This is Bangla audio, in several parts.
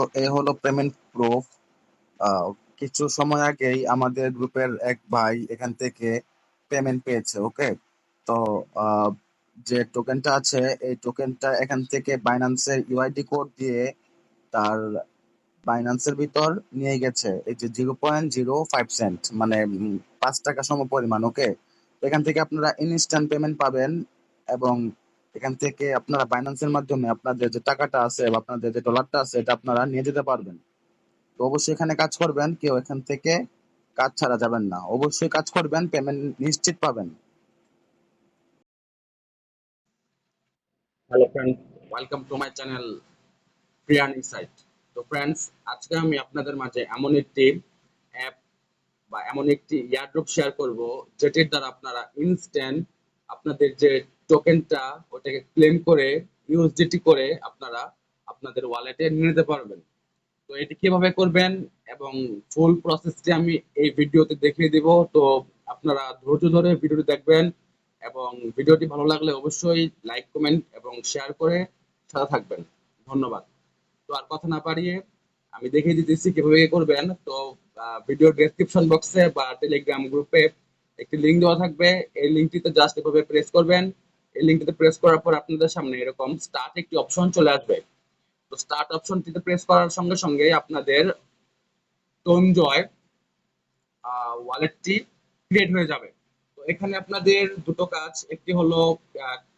তো এই হলো পেমেন্ট প্রুফ কিছু সময় আগেই আমাদের গ্রুপের এক ভাই এখান থেকে পেমেন্ট পেয়েছে ওকে তো যে টোকেনটা আছে, এই টোকেনটা এখান থেকে বাইন্যান্সের ইউআইডি কোড দিয়ে তার বাইন্যান্সের ভিতর নিয়ে গেছে। এই যে zero point zero five cent মানে পাঁচ টাকা সম পরিমাণ ওকে এখান থেকে আপনারা ইনস্ট্যান্ট পেমেন্ট পাবেন এবং এখান থেকে আপনারা বাইন্যান্সের মাধ্যমে আপনাদের যে টাকাটা আছে বা আপনাদের যে ডলারটা আছে, এটা আপনারা নিয়ে যেতে পারবেন। তো অবশ্যই এখানে কাজ করবেন, কেউ এখান থেকে কাজ ছাড়া যাবেন না। অবশ্যই কাজ করবেন পেমেন্ট নিশ্চিত পাবেন। Hello friend welcome to my channel Priyan insight তো ফ্রেন্ডস আজকে আমি আপনাদের মাঝে এমন একটি অ্যাপ বা এমন একটি ইয়ারড্রপ শেয়ার করব, যেটির দ্বারা আপনারা ইনস্ট্যান্ট আপনাদের যে টোকেনটা ওটাকে ক্লেম করে ইউএসডিটি করে আপনারা আপনাদের ওয়ালেটে নিয়ে নিতে পারবেন। তো এটি কীভাবে করবেন এবং ফুল প্রসেসটি আমি এই ভিডিওতে দেখিয়ে দিব। তো আপনারা ধৈর্য ধরে ভিডিওটি দেখবেন এবং ভিডিওটি ভালো লাগলে অবশ্যই লাইক কমেন্ট এবং শেয়ার করে সাথে থাকবেন। ধন্যবাদ। তো আর কথা না পারিয়ে আমি দেখিয়ে দিতেছি কীভাবে করবেন। তো ভিডিও ডেসক্রিপশন বক্সে বা টেলিগ্রাম গ্রুপে একটি লিঙ্ক দেওয়া থাকবে। এই লিঙ্কটিতে জাস্ট এভাবে প্রেস করবেন। এই প্রেস করার পর আপনাদের সামনে এরকম স্টার্ট একটি অপশন চলে আসবে। তো স্টার্ট অপশনটিতে প্রেস করার সঙ্গে সঙ্গে আপনাদের টোন জয় ওয়ালেটটি ক্রিয়েট হয়ে যাবে। তো এখানে আপনাদের দুটো কাজ, একটি হলো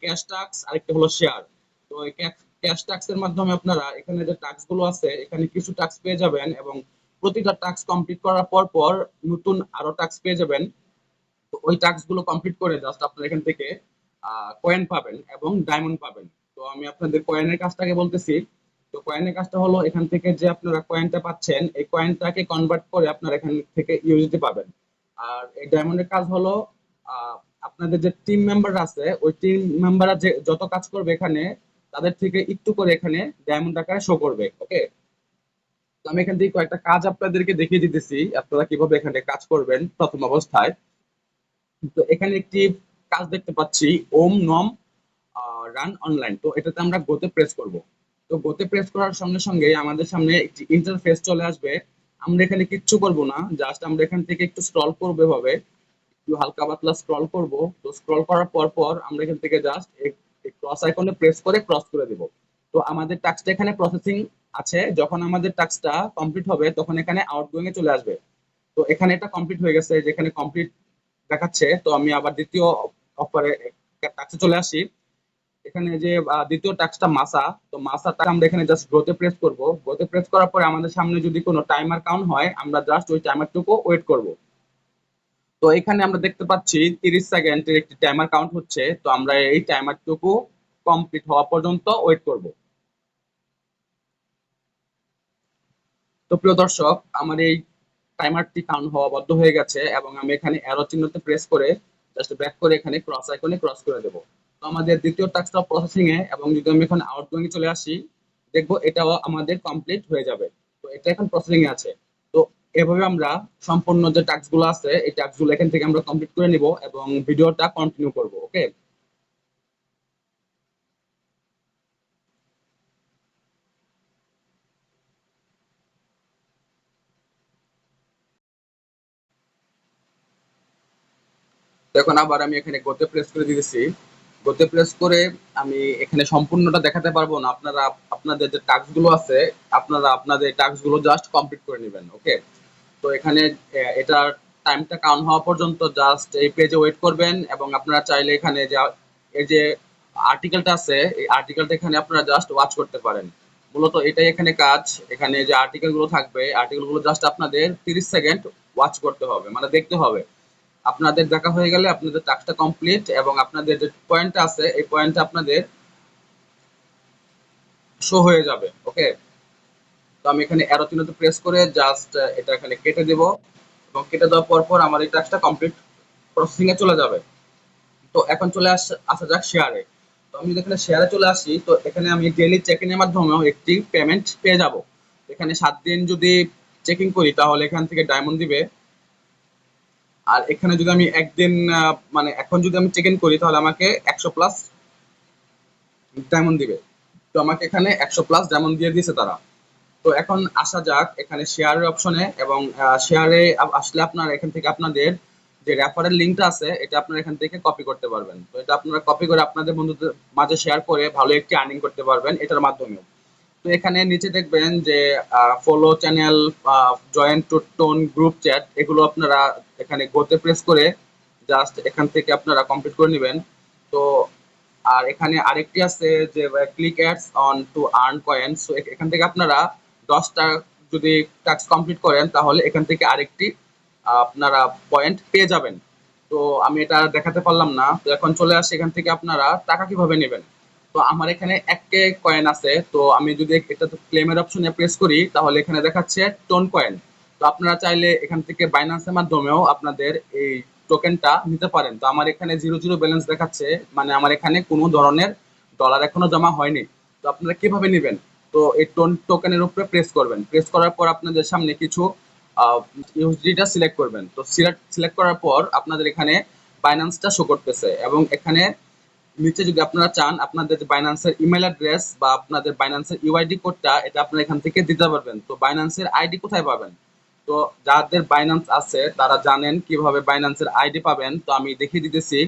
ক্যাশ টাক্স আর একটি হলো শেয়ার তো এই ক্যাশ টাক্স এর মাধ্যমে আপনারা এখানে যে টাক্সগুলো আছে, এখানে কিছু টাক্স পেয়ে যাবেন এবং প্রতিটা টাক্স কমপ্লিট করার পর পর নতুন আরও টাক্স পেয়ে যাবেন। তো ওই গুলো কমপ্লিট করে জাস্ট আপনারা এখান থেকে কয়েন পাবেন এবং ডায়মন্ড পাবেন। তো আমি আপনাদের কয়েনের কাজটাকে বলতেছি। তো কয়েনের কাজটা হলো এখান থেকে যে আপনারা কয়েনটা পাচ্ছেন, এই কয়েনটাকে কনভার্ট করে আপনারা এখান থেকে ইউজিটি পাবেন। আর এই ডায়মন্ডের কাজ হলো আপনাদের যে টিম মেম্বার আছে, ওই টিম মেম্বাররা যে যত কাজ করবে এখানে, তাদের থেকে একটু করে এখানে ডায়মন্ড আকারে শো করবে ওকে তো আমি এখান থেকে কয়েকটা কাজ আপনাদেরকে দেখিয়ে দিতেছি, আপনারা কীভাবে এখানে কাজ করবেন প্রথম অবস্থায়। তো এখানে একটি কাজ দেখতে পাচ্ছি, ওম নম রান অনলাইন তো এটাতে আমরা গোতে প্রেস করব। তো গোতে প্রেস করার সঙ্গে সঙ্গে আমাদের সামনে একটি ইন্টারফেস চলে আসবে। আমরা এখানে কিচ্ছু করব না জাস্ট আমরা এখান থেকে একটু স্ক্রল করব এভাবে। একটু হালকা পাতলা স্ক্রল করব। তো স্ক্রল করার পর পর আমরা এখান থেকে জাস্ট ক্রস আইকনে প্রেস করে ক্রস করে দেব। তো আমাদের টাস্কটা এখানে প্রসেসিং আছে। যখন আমাদের টাস্কটা কমপ্লিট হবে, তখন এখানে আউটগোয়িং এ চলে আসবে। তো এখানে এটা কমপ্লিট হয়ে গেছে, যেখানে কমপ্লিট দেখাচ্ছে। তো আমি আবার দ্বিতীয় অফারে টাস্কে চলে আসি। এখানে যে দ্বিতীয় টাস্কটা মাসা। তো মাসাটা আমরা এখানে জাস্ট গ্রোতে প্রেস করব। গ্রোতে প্রেস করার পরে আমাদের সামনে যদি কোনো টাইমার কাউন্ট হয়, আমরা জাস্ট ওই টাইমারটুকু ওয়েট করব। তো এখানে আমরা দেখতে পাচ্ছি তিরিশ সেকেন্ডের একটি টাইমার কাউন্ট হচ্ছে। তো আমরা এই টাইমারটুকু কমপ্লিট হওয়া পর্যন্ত ওয়েট করব। তো প্রিয় দর্শক, আমার এই টাইমারটি কাউন্ট হওয়া বদ্ধ হয়ে গেছে এবং আমি এখানে অ্যারো চিহ্নতে প্রেস করে জাস্ট ব্যাক করে এখানে ক্রস আইকনে ক্রস করে দেব। তো আমাদের দ্বিতীয় টাস্কটা প্রসেসিং এ এবং যদি আমি এখন আউটগোয়িং চলে আসি, দেখব এটাও আমাদের কমপ্লিট হয়ে যাবে। তো এটা এখন প্রসেসিং এ আছে। তো এভাবে আমরা সম্পূর্ণ যে টাস্কগুলো আছে, এই টাস্কগুলো এখান থেকে আমরা কমপ্লিট করে নিব এবং ভিডিওটা কন্টিনিউ করব ওকে দেখুন, আবার আমি এখানে গোতে প্রেস করে দিয়েছি গোতে প্রেস করে আমি এখানে সম্পূর্ণটা দেখাতে পারব না। আপনারা, আপনাদের যে টাস্কগুলো আছে, আপনারা আপনাদের টাস্কগুলো জাস্ট কমপ্লিট করে নেবেন ওকে তো এখানে এটার টাইমটা কাউন্ট হওয়া পর্যন্ত জাস্ট এই পেজে ওয়েট করবেন এবং আপনারা চাইলে এখানে যে, এই যে আর্টিকেলটা আছে, এই আর্টিকেলটা এখানে আপনারা জাস্ট ওয়াচ করতে পারেন। মূলত এটাই এখানে কাজ। এখানে যে আর্টিকেলগুলো থাকবে আর্টিকেলগুলো জাস্ট আপনাদের তিরিশ সেকেন্ড ওয়াচ করতে হবে মানে দেখতে হবে। আপনাদের দেখা হয়ে গেলে আপনাদের টাস্কটা কমপ্লিট এবং আপনাদের যে পয়েন্টটা আছে, এই পয়েন্টটা আপনাদের শো হয়ে যাবে ওকে তো আমি এখানে অ্যারো চিহ্নতে প্রেস করে জাস্ট এটা এখানে কেটে দেব এবং কেটে দেওয়ার পর পর আমার এই টাস্কটা কমপ্লিট প্রসেসিং এ চলে যাবে। তো এখন চলে আস, আসা যাক শেয়ারে তো আমি এখানে শেয়ারে চলে আসি, তো এখানে আমি ডেইলি চেকিং এর মাধ্যমেও একটি পেমেন্ট পেয়ে যাব। এখানে সাত দিন যদি চেকিং করি, তাহলে এখান থেকে ডায়মন্ড দিবে আর এখানে যদি আমি একদিন মানে এখন যদি আমি চেক ইন করি, তাহলে আমাকে একশো প্লাস ডায়মন্ড দিবে। তো আমাকে এখানে একশো প্লাস ডায়মন্ড দিয়ে দিয়েছে তারা। তো এখন আসা যাক এখানে শেয়ারের অপশনে এবং শেয়ারে আসলে আপনার এখান থেকে আপনাদের যে রেফারেল লিঙ্কটা আছে, এটা আপনারা এখান থেকে কপি করতে পারবেন। তো এটা আপনারা কপি করে আপনাদের বন্ধুদের মাঝে শেয়ার করে ভালো একটি আর্নিং করতে পারবেন এটার মাধ্যমে তো এখানে নিচে দেখবেন যে follow channel join to tone group chat এগুলো আপনারা এখানে গোতে প্রেস করে জাস্ট এখান থেকে আপনারা কমপ্লিট করে নেবেন। তো, আর এখানে আরেকটি আছে যে click ads on to earn coin so এখান থেকে আপনারা দশটা যদি টাস্ক কমপ্লিট করেন, তাহলে এখান থেকে আরেকটি, আপনারা পয়েন্ট পেয়ে যাবেন। তো আমি এটা দেখাতে পারলাম না। তো এখন চলে আসি এখান থেকে আপনারা টাকা কীভাবে নেবেন? তো আমার এখানে এক কে কয়েন আছে, তো আমি যদি এটা ক্লেমের অপশনে প্রেস করি, তাহলে এখানে দেখাচ্ছে টোন কয়েন তো আপনারা চাইলে এখান থেকে বাইন্যান্সের মাধ্যমেও আপনাদের এই টোকেনটা নিতে পারেন। তো আমার এখানে জিরো জিরো ব্যালেন্স দেখাচ্ছে মানে আমার এখানে কোনো ধরনের ডলার এখনও জমা হয়নি। তো আপনারা কীভাবে নেবেন? তো এই টোন টোকেনের উপরে প্রেস করবেন। প্রেস করার পর আপনাদের সামনে কিছু ইউএসডিটা সিলেক্ট করবেন। তো সিলেক্ট সিলেক্ট করার পর আপনাদের এখানে বাইন্যান্সটা শো করতেছে এবং এখানে নিচে যদি আপনারা চান, আপনাদের বাইন্যান্সের ইমেল অ্যাড্রেস বা আপনাদের বাইন্যান্সের ইউআইডি কোডটা এটা আপনারা এখান থেকে দিতে পারবেন। তো বাইন্যান্সের আইডি কোথায় পাবেন? তো যাদের বাইন্যান্স আছে, তারা জানেন কীভাবে বাইন্যান্সের আইডি পাবেন। তো আমি দেখিয়ে দিতেছি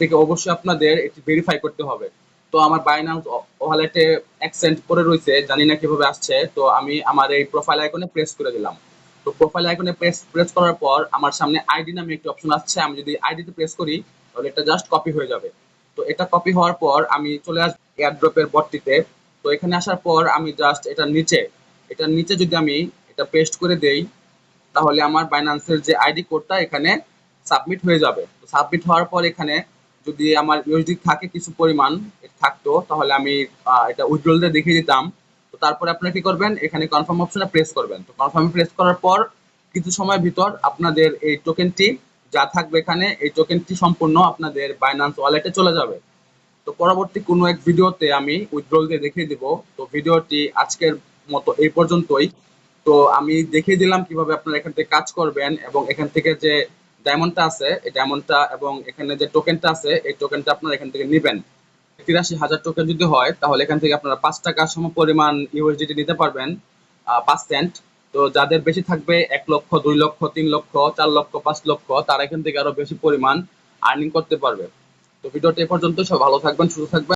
থেকে অবশ্যই আপনাদের এটি ভেরিফাই করতে হবে। তো আমার বাইন্যান্স ওয়ালেটে অ্যাকসেন্ট করে রয়েছে, জানি না কীভাবে আসছে। তো আমি আমার এই প্রোফাইল আইকনে প্রেস করে দিলাম। তো প্রোফাইল আইকনে প্রেস প্রেস করার পর আমার সামনে আইডি নামে একটি অপশন আসছে। আমি যদি আইডিতে প্রেস করি, তাহলে এটা জাস্ট কপি হয়ে যাবে। তো এটা কপি হওয়ার পর আমি চলে আসব এয়ারড্রপের বটটিতে তো এখানে আসার পর আমি জাস্ট এটার নিচে এটার নিচে যদি আমি এটা পেস্ট করে দেই, তাহলে আমার বাইন্যান্সের যে আইডি কোডটা এখানে সাবমিট হয়ে যাবে। তো সাবমিট হওয়ার পর এখানে যদি আমার ইউএসডি থাকে কিছু পরিমাণ থাকতো, তাহলে আমি এটা উইথড্রল দিয়ে দেখিয়ে দিতাম। তো তারপরে আপনারা কি করবেন? এখানে কনফার্ম অপশনে প্রেস করবেন। তো কনফার্ম প্রেস করার পর কিছু সময়ের ভিতর আপনাদের এই টোকেনটি যা থাকবে এখানে, এই টোকেনটি সম্পূর্ণ আপনাদের বাইন্যান্স ওয়ালেটে চলে যাবে। তো পরবর্তী কোনো এক ভিডিওতে আমি উইথড্রল দিয়ে দেখিয়ে দিব। তো ভিডিওটি আজকের মতো এই পর্যন্তই। তো আমি দেখিয়ে দিলাম কীভাবে আপনারা এখান থেকে কাজ করবেন এবং এখান থেকে যে ডায়মন্ডটা আছে, এই ডায়মন্ডটা এবং এখানে যে টোকেনটা আছে, এই টোকেনটা আপনারা এখান থেকে নেবেন। তিরাশি হাজার টোকেন যদি হয়, তাহলে এখান থেকে আপনারা পাঁচ টাকা সম পরিমাণ ইউএসডিটি নিতে পারবেন পাঁচ সেন্ট তো যাদের বেশি থাকবে এক লক্ষ, দুই লক্ষ, তিন লক্ষ, চার লক্ষ, পাঁচ লক্ষ, তারা এখান থেকে আরও বেশি পরিমাণ আর্নিং করতে পারবে। তো ভিডিওটি এ পর্যন্ত সব ভালো থাকবেন, সুস্থ থাকবেন।